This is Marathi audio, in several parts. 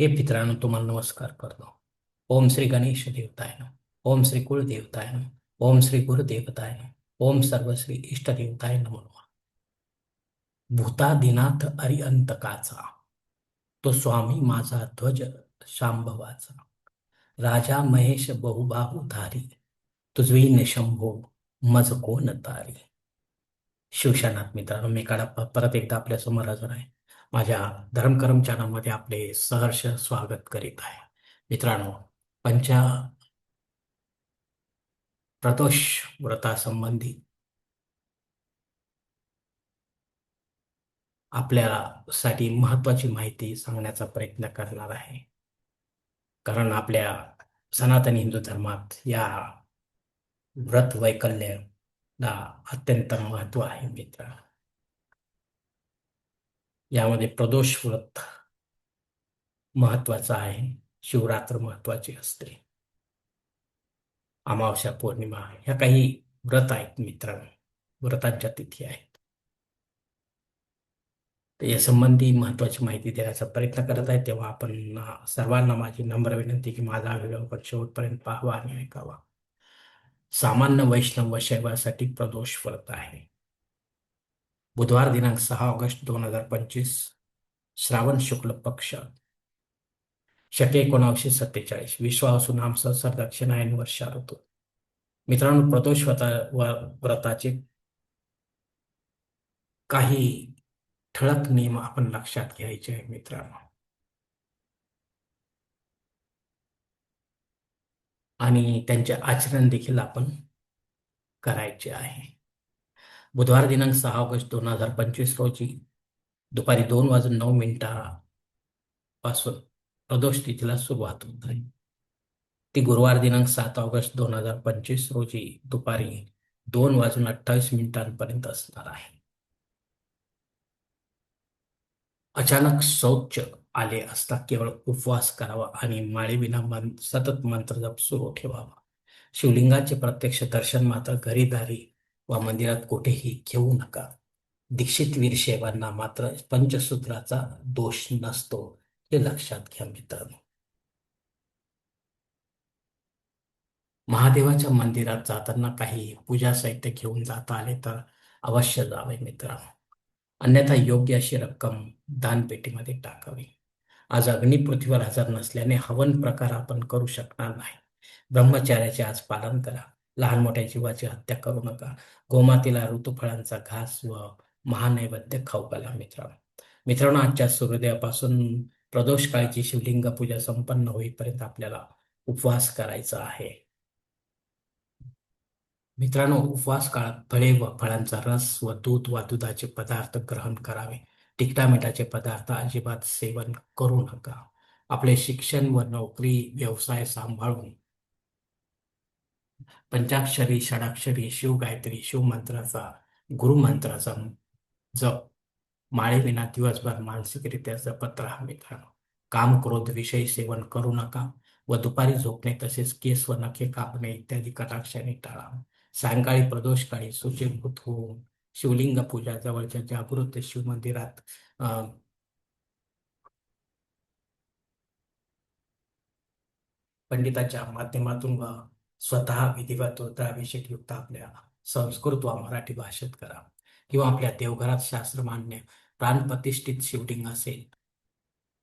हे मित्रांनो तुम्हाला नमस्कार करतो. ओम श्री गणेश देवताय ओम श्री कुळ देवताय ओम श्री गुरुदेवताय ओम सर्व श्री इष्ट देवताय भूतादिनाथ अरिअंतकाचा तो स्वामी माझा ध्वज शांभवाचा. राजा महेश बहुबाहू धारी तुझवी निशंभो मज कोण तारी. शिवशानाथ मित्रांनो मी काढा परत एकदा आपल्यासमोर हजर आहे. माझ्या धर्म चॅनलमध्ये आपले सहर्ष स्वागत करीत आहे. मित्रांनो पंचा प्रदोष व्रतासंबंधी आपल्यासाठी महत्वाची माहिती सांगण्याचा प्रयत्न करणार आहे. कारण आपल्या सनातन हिंदू धर्मात या व्रत वैकल्याला अत्यंत महत्त्व आहे मित्र. यामध्ये प्रदोष व्रत महत्वाचं आहे. शिवरात्र महत्वाची असते. अमावस्या पौर्णिमा ह्या काही व्रत आहेत मित्रांनो. व्रतांच्या तिथी आहेत. तर या संबंधी महत्वाची माहिती देण्याचा प्रयत्न करत आहे. तेव्हा आपण सर्वांना माझी नम्र विनंती की माझा व्हिडिओ पण शेवटपर्यंत पाहावा आणि ऐकावा. सामान्य वैष्णव व शैवासाठी प्रदोष व्रत आहे. बुधवार दिनांक सहा ऑगस्ट दोन हजार पंचवीस श्रावण शुक्ल पक्ष. शके एकोणावीसशे सत्तेचाळीस. विश्वासून आमचा सर दक्षिणायन वर्षा ऋतू. मित्रांनो प्रदोष व्रताचे काही ठळक नियम आपण लक्षात घ्यायचे आहे मित्रांनो. आणि त्यांचे आचरण देखील आपण करायचे आहे. बुधवार दिनांक सहा ऑगस्ट दोन हजार पंचवीस रोजी दुपारी दोन वाजून नऊ मिनिटापासून प्रदोष तिथीला सुरुवात होत आहे. ती गुरुवार दिनांक सात ऑगस्ट दोन हजार पंचवीस रोजी दुपारी दोन वाजून अठ्ठावीस मिनिटांपर्यंत असणार आहे. अचानक शौच आले असता केवळ उपवास करावा आणि माळेविना मन सतत मंत्रजप सुरू ठेवावा. शिवलिंगाचे प्रत्यक्ष दर्शन मात्र घरीदारी वा मंदिरात कुठेही घेऊ नका. दीक्षित वीरशैवांना मात्र पंचसूत्राचा दोष नसतो हे लक्षात घ्या मित्रांनो. महादेवाच्या मंदिरात जाताना काही पूजा साहित्य घेऊन जाता आले तर अवश्य जावे मित्रांनो. अन्यथा योग्य अशी रक्कम दानपेटीमध्ये टाकावी. आज अग्नी पृथ्वीवर हजर नसल्याने हवन प्रकार आपण करू शकणार नाही. ब्रह्मचार्याचे आज पालन करा. लहान मोठ्या जीवाची हत्या करू नका. गोमातीला ऋतुफळांचा घास व महानैवेद्य खाऊ घाला मित्रांनो. मित्रांनो आजच्या सूर्योदयापासून प्रदोष काळची शिवलिंग पूजा संपन्न होईपर्यंत आपल्याला उपवास करायचा आहे. मित्रांनो उपवास काळात फळे व फळांचा रस व दूध व दुधाचे पदार्थ ग्रहण करावे. तिखटा मिठाचे पदार्थ अजिबात सेवन करू नका. आपले शिक्षण व नोकरी व्यवसाय सांभाळून पंचाक्षरी षडाक्षरी शिवगायत्री शिवमंत्राचा गुरुमंत्राचा जप. माळेविना दिवसभर मानसिकरित्या जपत राहा मित्रांनो. काम क्रोध विषयी सेवन करू नका व दुपारी झोपणे तसेच केस व नखे कापणे इत्यादी कटाक्षाने टाळा. सायंकाळी प्रदोषकाळी सुचिभूत होऊन शिवलिंग पूजा जवळच्या जागृत शिव मंदिरात पंडिताच्या माध्यमातून व स्वतः विधिवत रुद्राभिषेक युक्त आपल्या संस्कृत व मराठी भाषेत करा. किंवा आपल्या देवघरात शास्त्रमान्य प्राणप्रतिष्ठित शिवलिंग असेल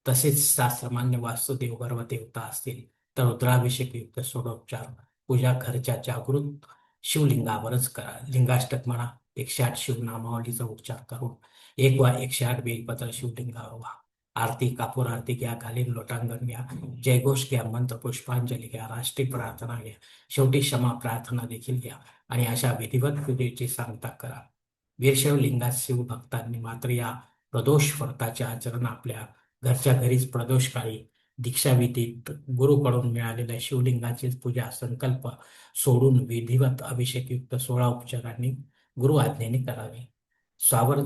तसेच शास्त्रमान्य वास्तू देवघर व देवता असतील तर रुद्राभिषेक युक्त सोडोपचार पूजा घरच्या जागृत शिवलिंगावरच करा. लिंगाष्टक म्हणा एकशे आठ शिवनामावलीचा उच्चार करून एक वा एकशे आठ बेलपत्र शिवलिंगावर व्हा. आरती कापूर आरती घ्या घालीन लोटांगण घ्या. जयघोष घ्या मंत्र पुष्पांजली घ्या राष्ट्रीय प्रार्थना घ्या शेवटी क्षमा प्रार्थना देखील घ्या आणि अशा विधिवत पूजेची सांगता करा. वीरशैव लिंगात शिवभक्तांनी मात्र या प्रदोष व्रताचे आचरण आपल्या घरच्या घरीच प्रदोष काळी दीक्षाविधीत गुरुकडून मिळालेल्या शिवलिंगाची पूजा संकल्प सोडून विधिवत अभिषेकयुक्त सोळा उपचारांनी गुरु आज्ञेने करावी. स्वावर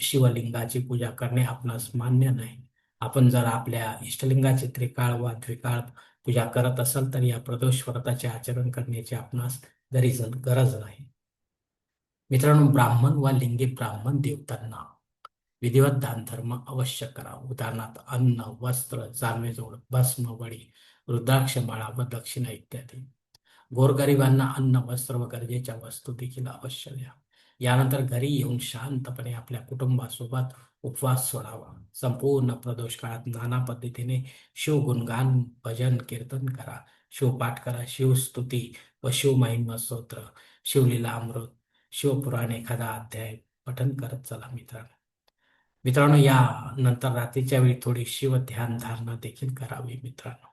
शिवलिंगाची पूजा करणे आपणास मान्य नाही. आपण जर आपल्या इष्टलिंगाची त्रिकाळ वा द्विकाळ पूजा करत असाल तर या प्रदोष व्रताचे आचरण करण्याची आपणास गरीज गरज नाही. मित्रांनो ब्राह्मण वा लिंगी ब्राह्मण देवतांना विधिवत दान धर्म अवश्य करा. उदाहरणार्थ अन्न वस्त्र जानवेजोड भस्म वडी रुद्राक्ष माळा व दक्षिणा इत्यादी. गोरगरिबांना अन्न वस्त्र व गरजेच्या वस्तू देखील अवश्य द्या. यानंतर घरी येऊन शांतपणे आपल्या कुटुंबासोबत उपवास सोडावा. संपूर्ण प्रदोष काळात नाना पद्धतीने शिवगुणगान भजन कीर्तन करा. शिवपाठ करा. शिवस्तुती व शिवमहिम स्तोत्र. शिवलीला अमृत. शिवपुराण एखादा अध्याय पठन करत चला मित्रांनो. मित्रांनो या नंतर रात्रीच्या वेळी थोडी शिव ध्यान धारणा देखील करावी मित्रांनो.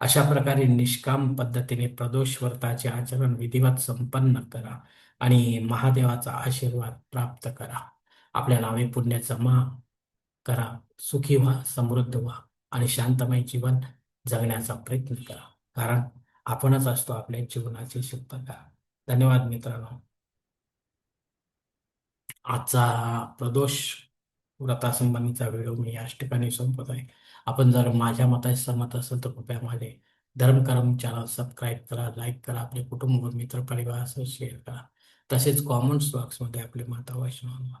अशा प्रकारे निष्काम पद्धतीने प्रदोष व्रताचे आचरण विधिवत संपन्न करा आणि महादेवाचा आशीर्वाद प्राप्त करा. आपल्या नावे पुण्य जमा करा सुखी व्हा समृद्ध व्हा आणि शांतमय जीवन जगण्याचा प्रयत्न करा. कारण आपणच असतो आपल्या जीवनाचे शिल्पकार. धन्यवाद मित्रांनो. आजचा प्रदोष व्रतासंबंधीचा व्हिडिओ मी याच ठिकाणी संपत आहे आपण जर माझ्या मताशी सहमत असेल तर कृपया माझे धर्मकर्म चॅनल सबस्क्राईब करा लाईक करा आपले कुटुंब व मित्र परिवारासह शेअर करा. तसेच कॉमेंट्स बॉक्समध्ये आपले मत अवश्य नोंदवा